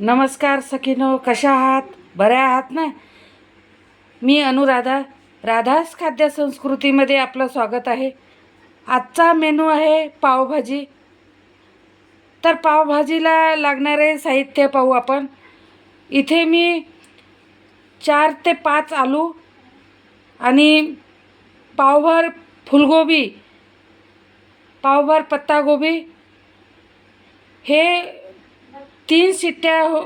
नमस्कार सखीनो कशा आहात? बऱ्या आहात ना? मी अनुराधा राधास खाद्य संस्कृतीमध्ये आपलं स्वागत आहे. आजचा मेनू आहे पावभाजी. तर पावभाजीला लागणारे साहित्य पाहू आपण. इथे मी चार ते पाच आलू आणि पावभर फुलगोबी पावभर पत्तागोबी हे तीन शिट्ट्या हो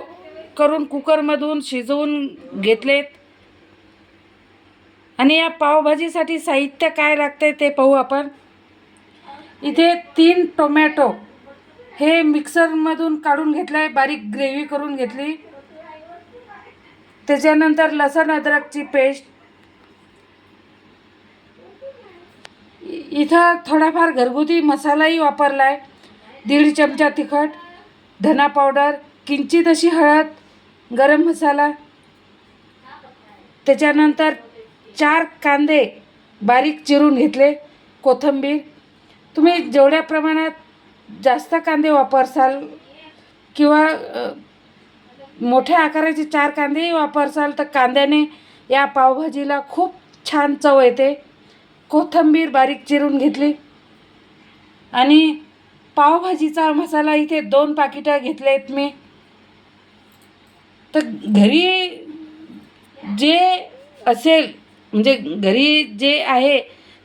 करून कुकरमधून शिजवून घेतलेत. आणि या पावभाजीसाठी साहित्य काय लागते ते पाहू आपण. इथे तीन टोमॅटो हे मिक्सरमधून काढून घेतलं आहे बारीक ग्रेव्ही करून घेतली. त्याच्यानंतर लसण अद्रकची पेस्ट. इथं थोडाफार घरगुती मसालाही वापरला आहे दीड चमचा तिखट. धना पावडर किंचित अशी हळद गरम मसाला. त्याच्यानंतर चार कांदे बारीक चिरून घेतले कोथिंबीर. तुम्ही जेवढ्या प्रमाणात जास्त कांदे वापरसाल किंवा मोठ्या आकाराचे चार कांदेही वापरसाल तर कांद्याने या पावभाजीला खूप छान चव येते. कोथिंबीर बारीक चिरून घेतली. आणि पावभाजीचा मसाला इथे दोन पाकिटं घेतले आहेत मी. तर घरी जे असेल म्हणजे घरी जे आहे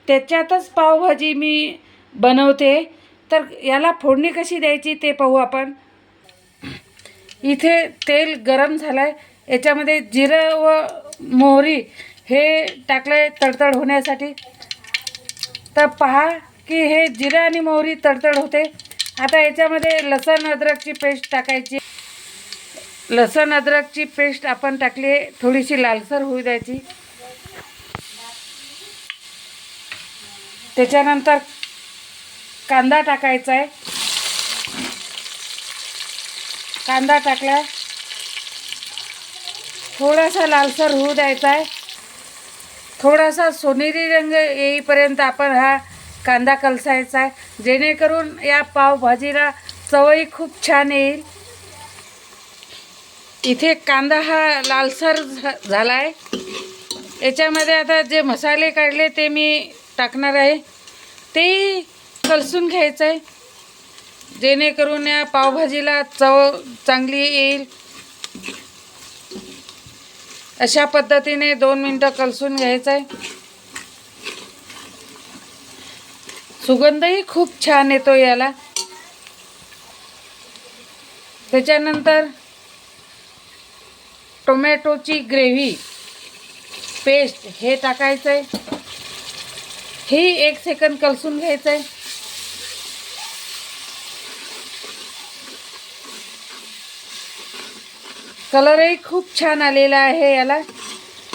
त्याच्यातच पावभाजी मी बनवते. तर याला फोडणी कशी द्यायची ते पाहू आपण. इथे तेल गरम झालं आहे याच्यामध्ये जिरं व मोहरी हे टाकलं आहे तडतड होण्यासाठी. तर पहा की हे जिरे आणि मोहरी तडतड होते. आता याच्यामध्ये लसण अद्रकची पेस्ट टाकायची. लसण अद्रकची पेस्ट आपण टाकली आहे. थोडीशी लालसर होऊ द्यायची. त्याच्यानंतर कांदा टाकायचा आहे. कांदा टाकला. थोडासा लालसर होऊ द्यायचा आहे. थोडासा सोनेरी रंग येईपर्यंत आपण हा कांदा कलसायचा आहे. जेणेकरून या पावभाजीला चवही खूप छान येईल. इथे कांदा हा लालसर झाला आहे. याच्यामध्ये आता जे मसाले काढले ते मी टाकणार आहे. तेही कलसून घ्यायचं आहे. जेणेकरून या पावभाजीला चव चांगली येईल. अशा पद्धतीने दोन मिनटं कलसून घ्यायचं आहे. सुगंधही खूप छान येतो याला. त्याच्यानंतर टोमॅटोची ग्रेव्ही पेस्ट हे टाकायचं आहे हे एक सेकंद कलसून घ्यायचं आहे कलरही खूप छान आलेला आहे याला.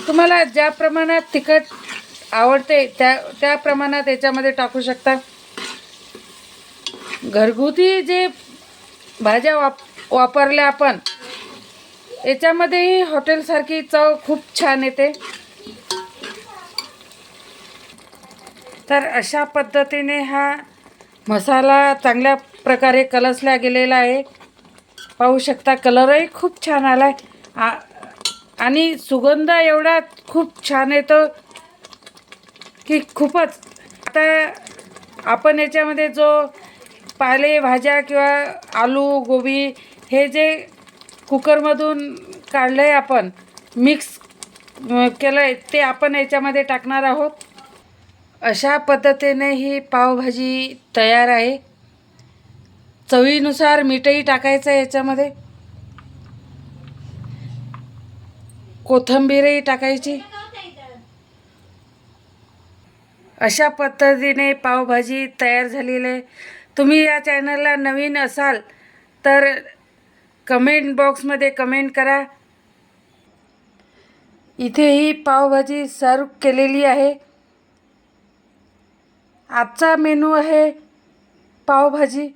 तुम्हाला ज्या प्रमाणात तिखट आवडते त्या त्या प्रमाणात याच्यामध्ये टाकू शकता. घरगुती जे भाज्या वाप वापरल्या आपण याच्यामध्येही हॉटेलसारखी चव खूप छान येते. तर अशा पद्धतीने हा मसाला चांगल्या प्रकारे कलसला गेलेला आहे. पाहू शकता कलरही खूप छान आला आहे आणि सुगंध एवढा खूप छान येतो. की खूपच आता आपण याच्यामध्ये जो पालेभाज्या किंवा आलू गोबी हे जे कुकरमधून काढलं आहे आपण मिक्स केलं आहे ते आपण याच्यामध्ये टाकणार आहोत. अशा पद्धतीने ही पावभाजी तयार आहे. चवीनुसार मीठही टाकायचं आहे याच्यामध्ये. कोथिंबीरही टाकायची. अशा पद्धतीने पावभाजी तयार झालेली आहे. तुम्ही या चॅनलला नवीन असाल तर कमेंट बॉक्समध्ये कमेंट करा. इथे ही पावभाजी सर्व केलेली आहे. आजचा मेनू आहे पावभाजी.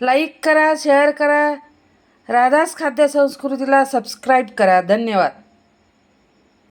लाईक करा शेअर करा. राधास खाद्य संस्कृतीला सबस्क्राईब करा. धन्यवाद.